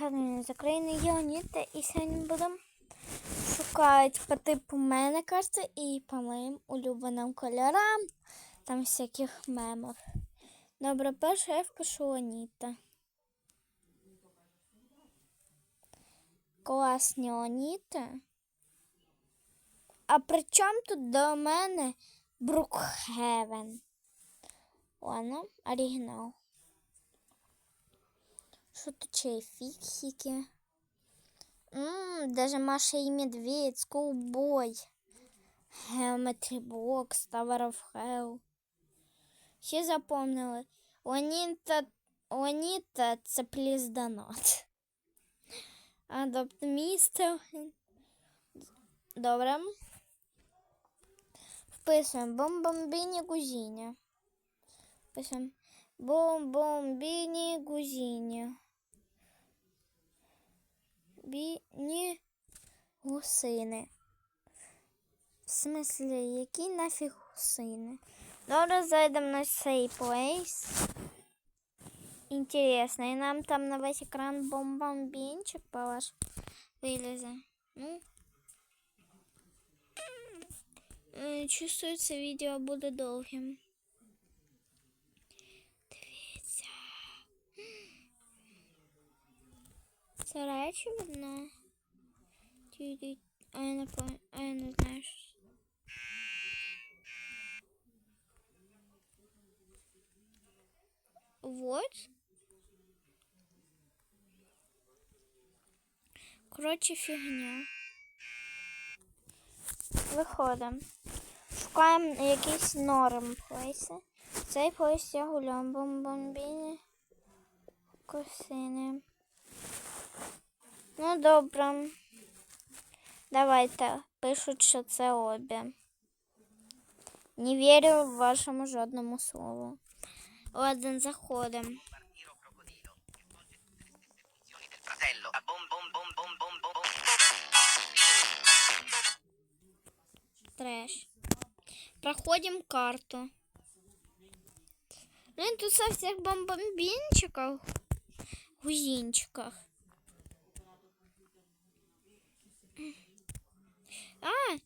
З України Йоніта, і сьогодні будемо шукати по типу мене карти і по моїм улюбленим кольорам, там всяких мемів. Добре, перше я впишу Аніта. Класні Аніта. А при чому тут до мене Брукхевен? Ладно, оригінал. Что тут чей фиксики? Ммм, даже Маша и Медведь, Скулбой. Geometry Box, Tower of Hell. Все запомнили. Ланіта, Ланіта це пліздонот. Адопт містер. Добре. Вписуємо бомбомбіні гузіня. Вписуємо бомбомбіні гузіня. Біні гусини. В смислі, які нафіг гусини? Добре, зайдемо на цей плейс. Інтересно, і нам там на весь екран бомбомбінчик ваш вилізе. Ну. Е, Чувствується, відео буде довгим. Це речі. Ті-ті. А я не а я не знаю. Вот. Коротше, фігня. Виходимо. Шукаємо якийсь норм плейси. Цей плейс я гуляю. Бомбомбіні. Косини. Ну, добре. Давайте. Пишуть, що це обі. Не вірю в вашому жодному слову. Один заходим. Треш. Проходим карту. Блин, тут со всех бомбомбинчиков, гузинчиках. А!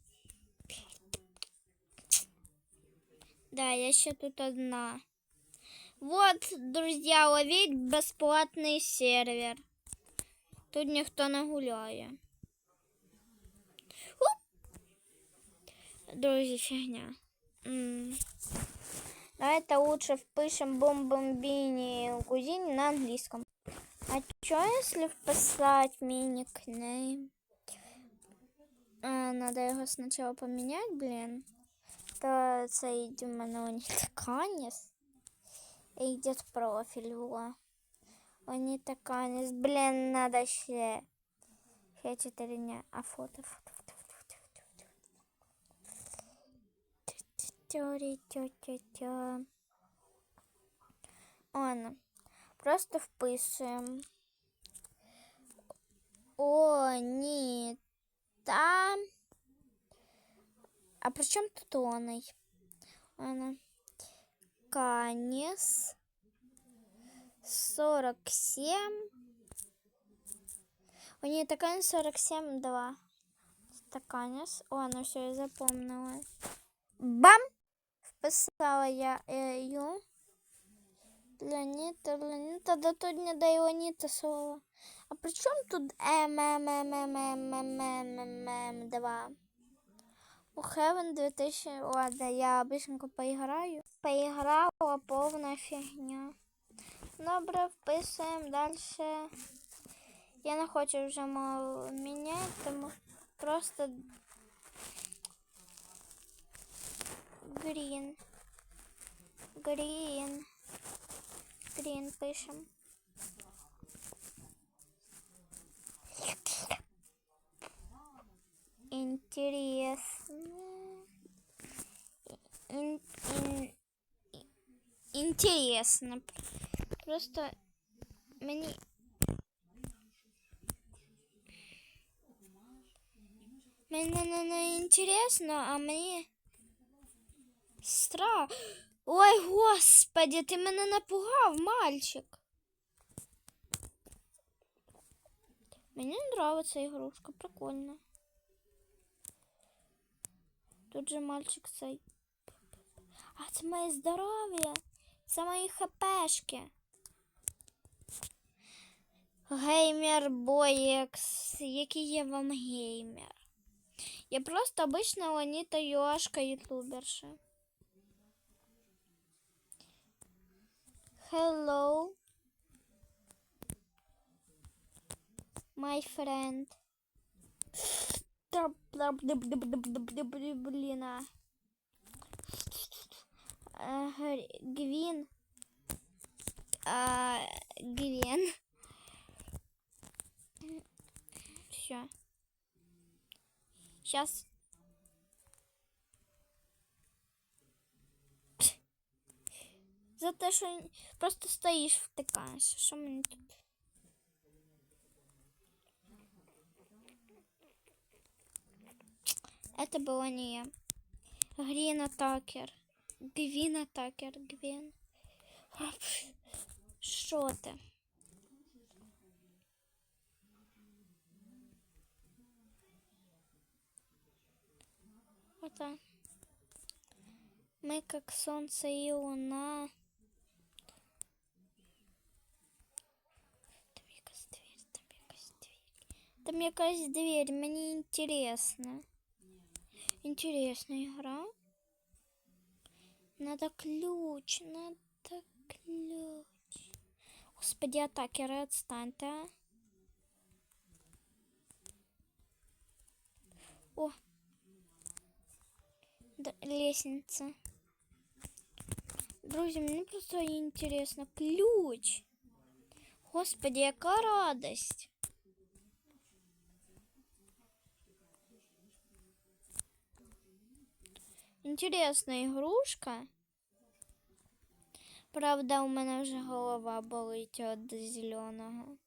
Да, я еще тут одна. Вот, друзья, ловить бесплатный сервер. Тут никто не гуляє. Друзі, фігня. М. Давайте лучше впишем бомбомбини гузини на английском. А что если вписать мой никнейм? А, надо его сначала поменять, блин. То це йде в мене Онітаканіс. І йде профіль, во. Онітаканіс. Блін, надо ще. Ще чотири дня. А фото, фото, фото, фото, фото, фото. Тя-тя-тя-тя. Ладно. Просто вписуємо. О, ні. Та. А при чому тут оний? Ладно. Канис. 47. У нее такая 47, 2. Стаканис. Ладно, все, я запомнила. Бам! Вписала я ее. Леонита, Леонита, да тут не дай Леонита слово. А при чем тут ММММММММ 2? У Heaven 2000... Ладно, я быстренько поиграю. Поиграла полная фигня. Добре, вписуємо дальше. Я не хочу вже мало міняти, тому просто Green. Green. Green пишем. Интересно. Ин- ин- Интересно. Просто мені Мені не, не інтересно, а мені страх. Ой, господи, ти мене напугав, мальчик. Мне нравится игрушка, прикольно. Тут же мальчик цей. А це моє здоров'я. Це мої хпшки. Геймер Боєкс. Який я вам геймер? Я просто обычная Ланита Юашка ютуберша. Hello. My friend. Блин, а. Э, Гр- Гвин. А, Гвен. Все. Сейчас. За те, що просто стоїш, втикаєш. Що мені тут? Это было не я. Грин Атакер. Гвин Атакер. Гвин. А, Що ти? Это. Мы как солнце и луна. Там якась дверь, там якась дверь. Там якась дверь, мне интересно. Интересная игра. Надо ключ, надо ключ. Господи, атакеры, отстаньте. а. О, Д- лестница. Друзья, мне просто интересно. Ключ. Господи, яка радость. Интересная игрушка. Правда, у мене вже голова болить від зеленого.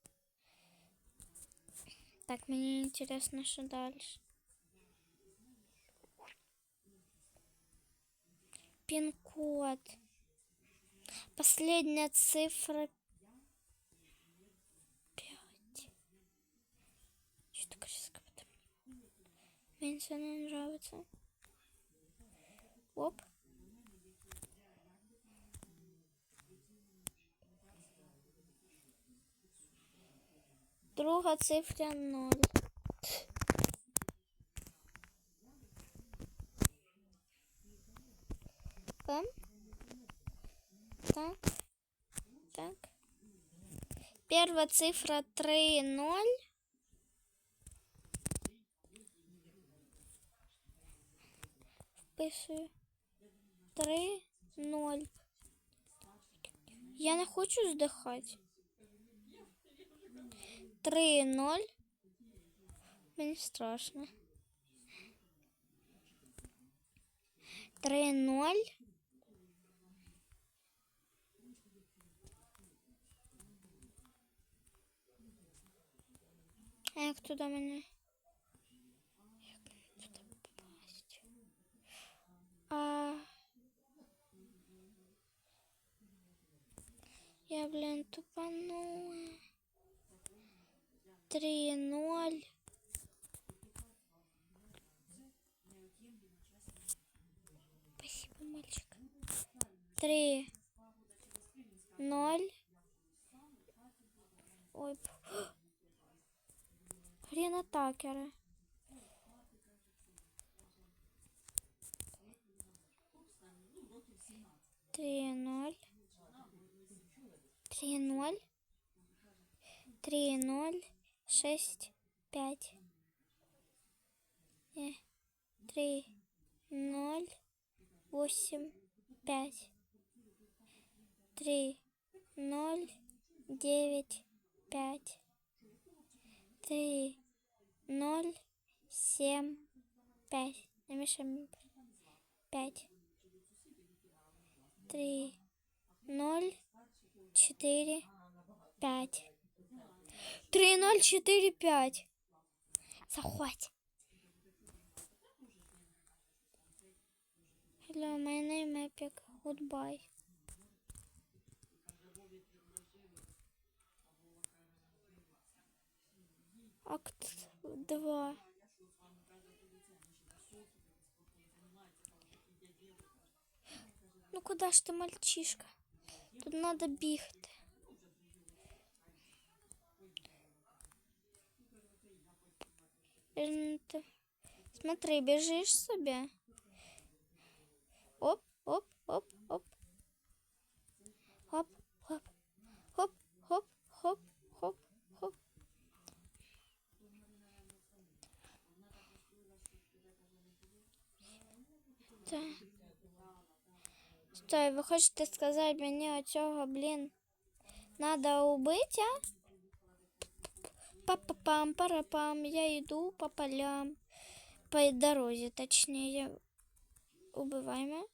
Так, мені интересно, що далі. Пин-код. Последняя цифра. Пять. Что такое сейчас как-то? Мне это не нравится. Оп. Друга цифра ноль. Пам. Так. Так. Первая цифра 3, 0. Вписую. 3, 0. Я не хочу здихати. 3, 0. Мені страшно. 3, 0. А як туди мене? Як мені туди попасть? А... Я, блин, тупанула. Три, ноль. Спасибо, мальчик. Три, ноль. Ой, Хрен атакеры. Три, ноль. Три, ноль. Три, ноль. Шесть, пять. Э, Три, ноль. Восемь, пять. Три, ноль. Девять, пять. Три, ноль. Семь, пять. Намешаем пять. Три, ноль. Четыре, пять. Три, ноль, четыре, пять. Захвать. Hello, my name Epic. Goodbye. Акт 2. Ну куда ж ти, мальчишка? Тут надо бігти. Я ж не те- Смотри, біжиш собі. Оп, оп, оп, оп. Хоп, хоп, хоп, хоп, хоп, хоп, хоп. Так. Стой, ви хочете сказати мені оцього, блін, надо убити, а? Па-па-пам, пара-пам, я йду по полям. По дорозі, точніше. Убиваємо.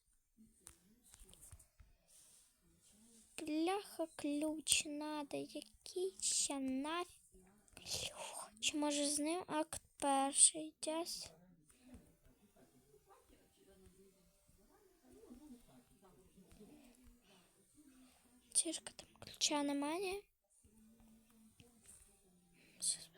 Бляха, ключ надо, який ще нафіг. Чи може з ним акт перший час? Тішка там ключа немає. Щас.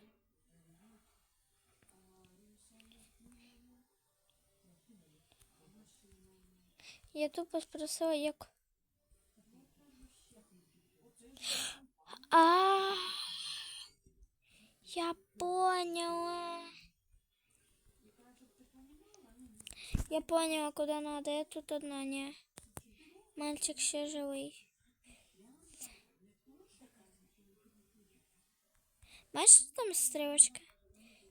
Я тупо спросила, як. А, я поняла. Я поняла, куда надо. Я тут одна, не. Мальчик ще живий. Бачишь, там стрелочка?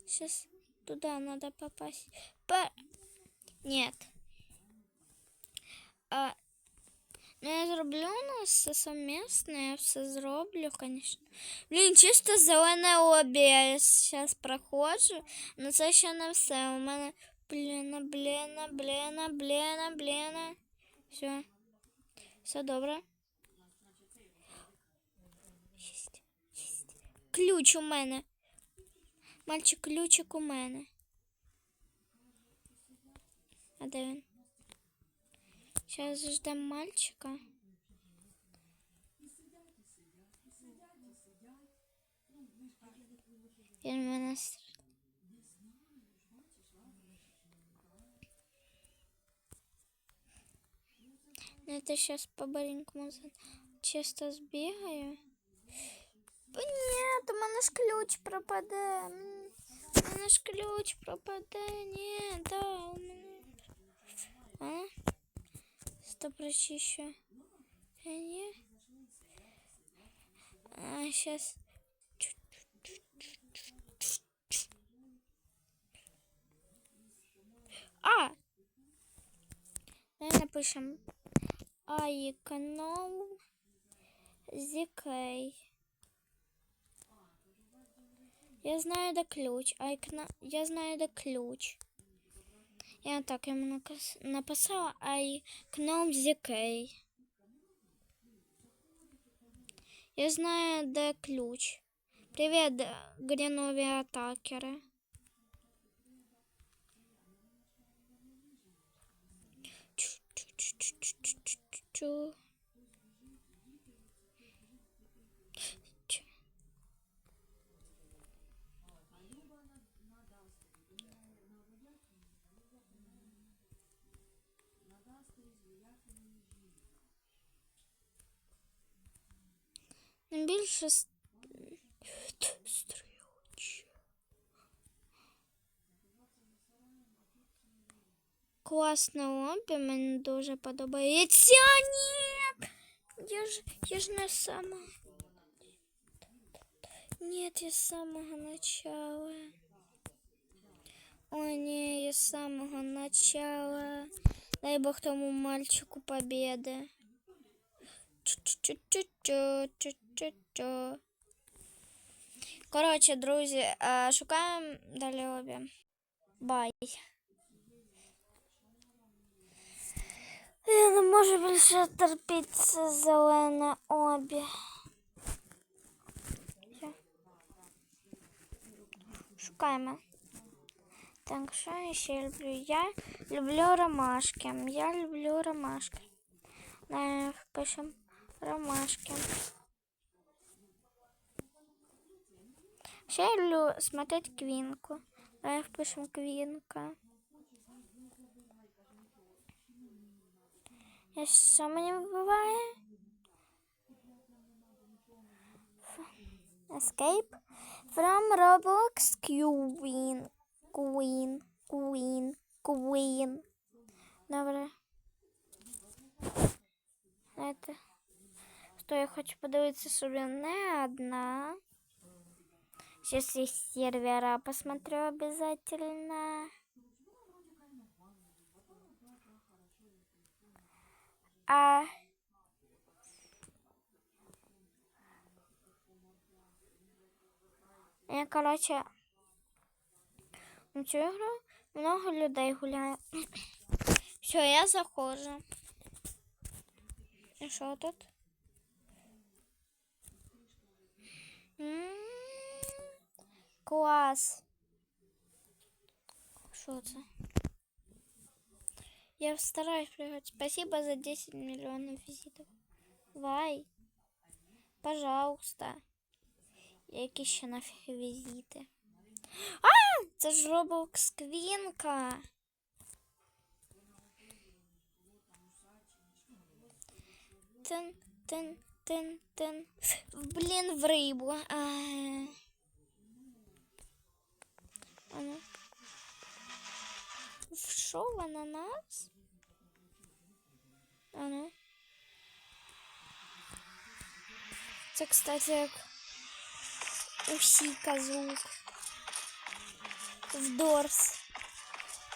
Сейчас туда надо попасть. По... Нет. А, ну, я зроблю у нас все совместно, я все зроблю, конечно. Блін, чисто зелене обі я зараз проходжу, але це ще не все. У мене бліна, бліна, бліна, бліна, бліна. Все. Все добре. Ключ у мене. Мальчик, ключик у мене. А де він? Сейчас ждем мальчика. Він мене с- Ну, это сейчас по-баренькому за- чисто збігаю. Бо Ні, у мене ж ключ пропаде. М, У мене ж ключ пропаде. Ні, да, у мене. А? Стоп, прочищу. А, не. А, сейчас. А! Давай напишем. Айкнол Зікей. Я знаю, де ключ. Айкна... Я знаю, де ключ. Я так ему накас- написала Айкном Зікей. Я знаю, де ключ. Привет, грінові атакери. Чу-чу-чу-чу-чу-чу-чу. Більше с- стрілочі. Класне обі, мені дуже подобається. Ні! Я ж, я ж не сама. Нет, я с самого начала. О, не, я с самого начала. Дай бог тому мальчику победы. Чу-чу-чу-чу-чу-чу-чу. Коротше, друзі, е, шукаємо далі обі. Бай. Я не можу більше терпіти це зелене обі. Все. Шукаємо. Так, що я ще люблю? Я люблю ромашки. Я люблю ромашки. Давай впишем ромашки. Ще я люблю смотреть Квинку. Давай впишем Квинка. Я що мені вбиває? Escape from Roblox Queen. Queen. Queen. Queen. Добре. Это Что я хочу подивитися, щоб я не одна. Сейчас я сервера посмотрю обязательно. А... Я, короче, в цю ігру много людей гуляє. Все, я заходжу. І що тут? М, Клас. Що це? Я стараюсь пригать. Спасибо за 10 миллионов визитов. Вай. Пожалуйста. Які ще нафіг візити? А! Це ж Roblox Квінка. Тин, тин, тин, тин. Блін, в рибу. А. Ану. В що вона нас? Ану. Це, кстати, як звук. В Дорс.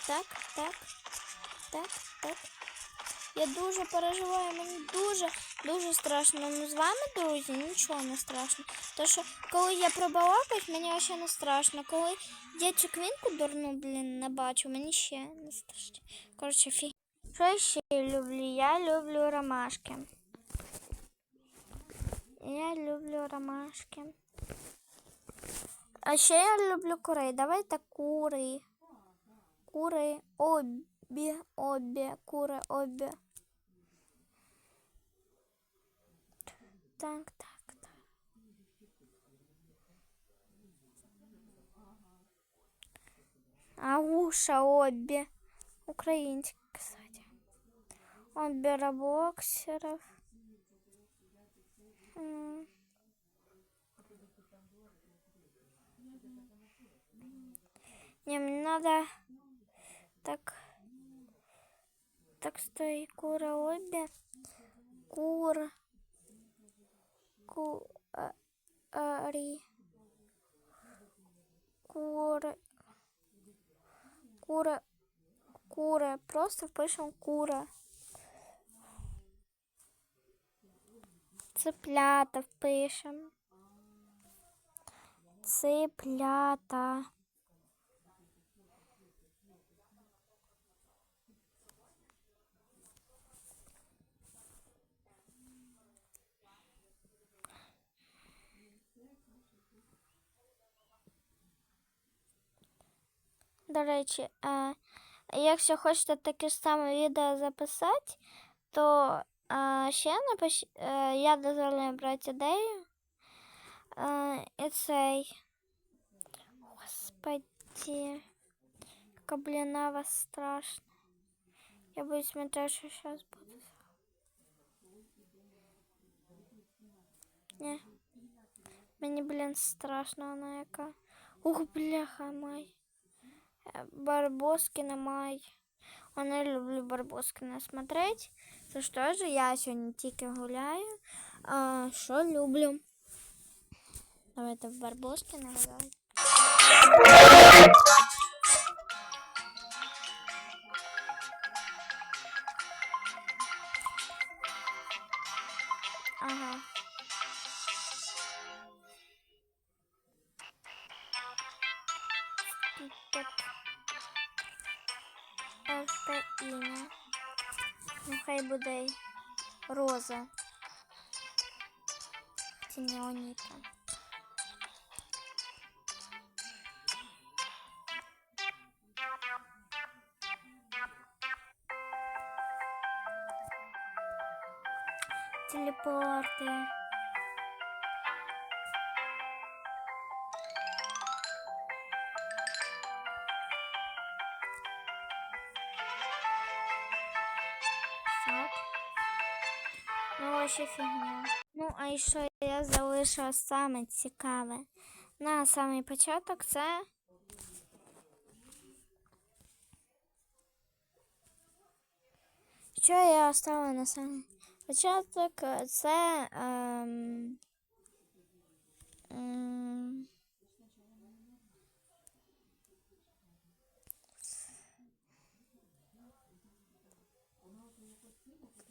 Так, так, так, так. Я дуже переживаю, мені дуже, дуже страшно. Ну з вами, друзі, нічого не страшно. Тому що коли я пробалакаюсь, мені взагалі не страшно. Коли я цю квінку дурну, блін, не бачу, мені ще не страшно. Коротше, фі. Що я ще люблю? Я люблю ромашки. Я люблю ромашки. А ще я люблю курей. Давайте кури. Кури обі, обі, кури обі. Так, так, так. Ауша обі. Українські, кстати. Обі роблоксерів. М. Не, мне надо так, так стой, кура обе, кур, ку, а, ари, кур, кура, кура, просто пишем кура. Цыплята впишем. Цыплята. До речі, е, якщо хочете таке ж саме відео записати, то е, ще напиш, е, я дозволяю брати ідею. Е, і цей. Господи, яка блінава страшна. Я буду смотреть, що зараз буде. Ні. Мені, блін, страшно вона яка. Ух, бляха май. Барбоскина май. Вона люблю Барбоскина смотреть. Це ж теж я сьогодні тільки гуляю. А, що люблю? Давайте в Барбоскина гуляю. Ага. Це ім'я. Ну, хай буде Роза. Оніта. Телепорти. Ну, фігня. Ну, а що я залишила саме цікаве на самий початок це. Що я оставила на самий початок? Це. Ем, ем,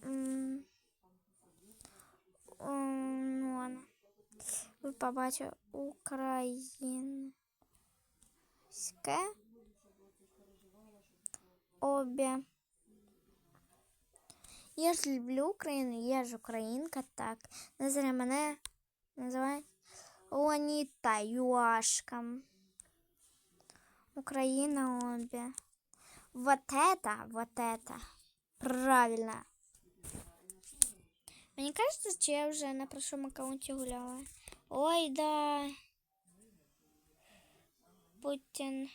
ем, ну, ладно. Ви побачили українське обе. Я ж люблю Україну, я ж українка, так. Називай мене називай Леоніта Юашка. Україна обе. Вот это, вот это. Правильно. Мені кажется, що я вже на прошлому аккаунті гуляла. Ой, да. Путін.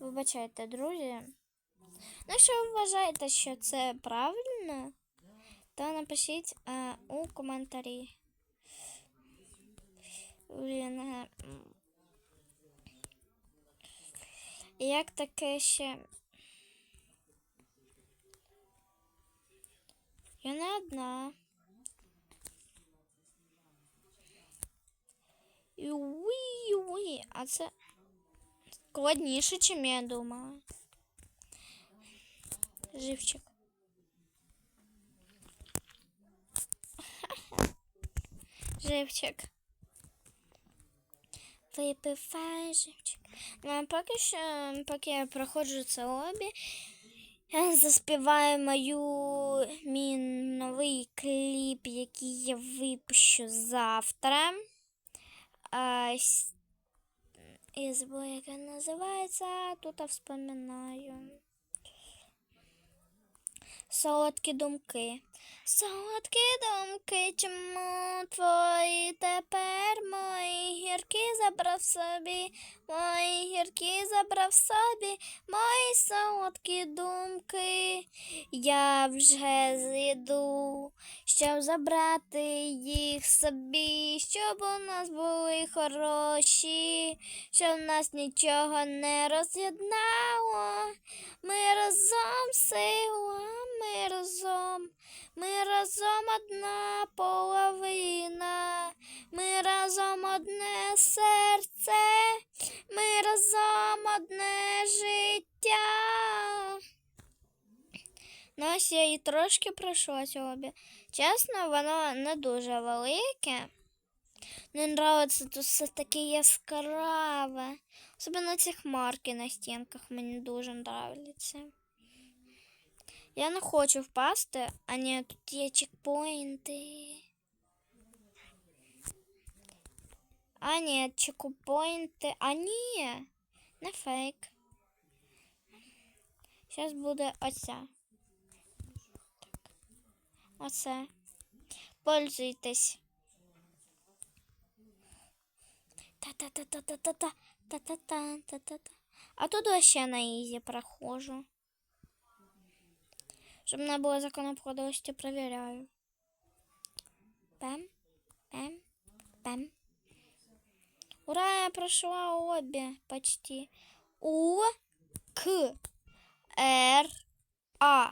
Вибачайте, друзі. Ну, якщо ви вважаєте, що це правильно, то напишіть е, у коментарі. Блін, е, м. Як таке ще. Я не одна. І уї, уї, а це складніше, чим я думала. Живчик. Живчик. Випивай живчик. Ну, а поки що, поки я проходжу це лобі, я заспіваю мою мій новий кліп, який я випущу завтра. А, я забула, як він називається. Тут я вспоминаю. Солодкі думки. Солодкі думки, чому твої тепер мої гіркі забрав собі, мої гіркі забрав собі, мої солодкі думки. Я вже зійду, щоб забрати їх собі, щоб у нас були хороші, щоб нас нічого не роз'єднало. Ми разом сила, ми разом, ми разом одна половина, ми разом одне серце, ми разом одне життя. Ну, ось я і трошки пройшла сьогодні. Чесно, воно не дуже велике. Мені нравиться тут все таке яскраве. Особливо ці хмарки на стінках мені дуже нравляться. Я не хочу впасти, а ні, тут є чекпоінти. А ні, чекпоінти. А ні, не фейк. Зараз буде оця. Так. Оце. Пользуйтесь. Та-та-та-та-та-та-та. Та-та-та-та-та-та. А тут вообще на ізі прохожу. Щоб не було законопоходовості, проверяю. Пем, пем, пем. Ура, я прошла обе почти. У, К, Р, А,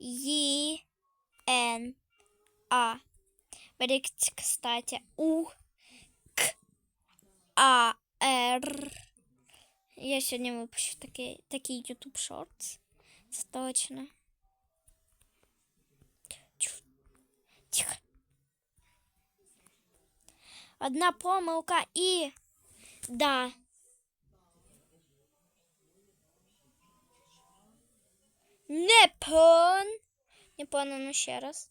Е, Н, А. Берегите, кстати, У, К, А, Р. Я сьогодні випущу такий, такий YouTube Shorts. Точно. Тихо. Тихо. Одна помилка і. Да. Не пон. Не пон, ну ще раз.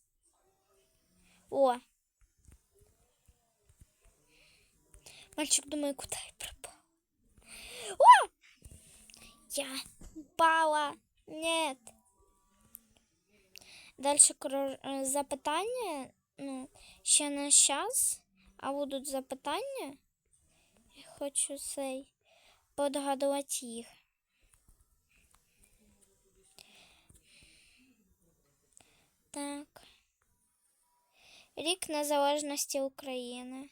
О. Мальчик думаю, куда я пропал. О! Я упала. Нет. Дальше е, запитання. Ну, ще на час. А будуть запитання. Я хочу цей подгадувати їх. Так. Рік Незалежності України.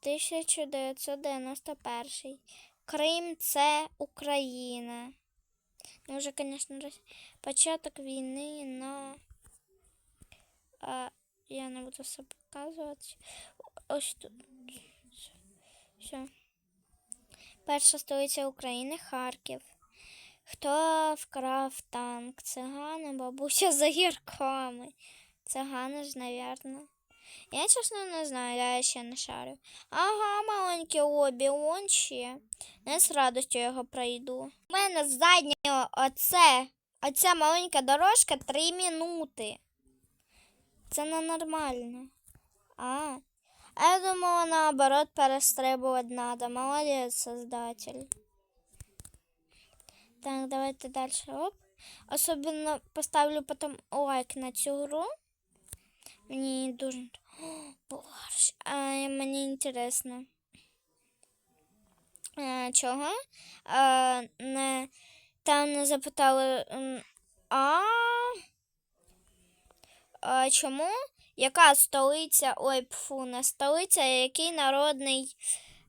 1991. Крим це Україна. Ну, вже, звісно, роз- початок війни, но а, я не буду все показувати. Ось тут. Все. Перша столиця України Харків. Хто вкрав танк? Цигани, бабуся за гірками. Цигани ж, навірно. Я чесно не знаю, я ще не шарю. Ага, маленьке лобі, он ще. Не з радістю його пройду. У мене з оце, оця маленька дорожка 3 минути. Це ненормально. А. А я думала, наоборот, перестрибувати надо. Молодець, создатель. Так, давайте дальше. Оп. Особенно поставлю потом лайк на цю гру. Мені дуже. Борщ. А, мені інтересно. А, чого? А, не, там не запитали. А, а чому? Яка столиця? Ой, пфу, не столиця, який народний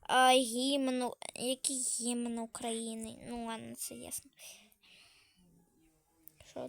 а, гімн, який гімн України? Ну ладно, це ясно. Що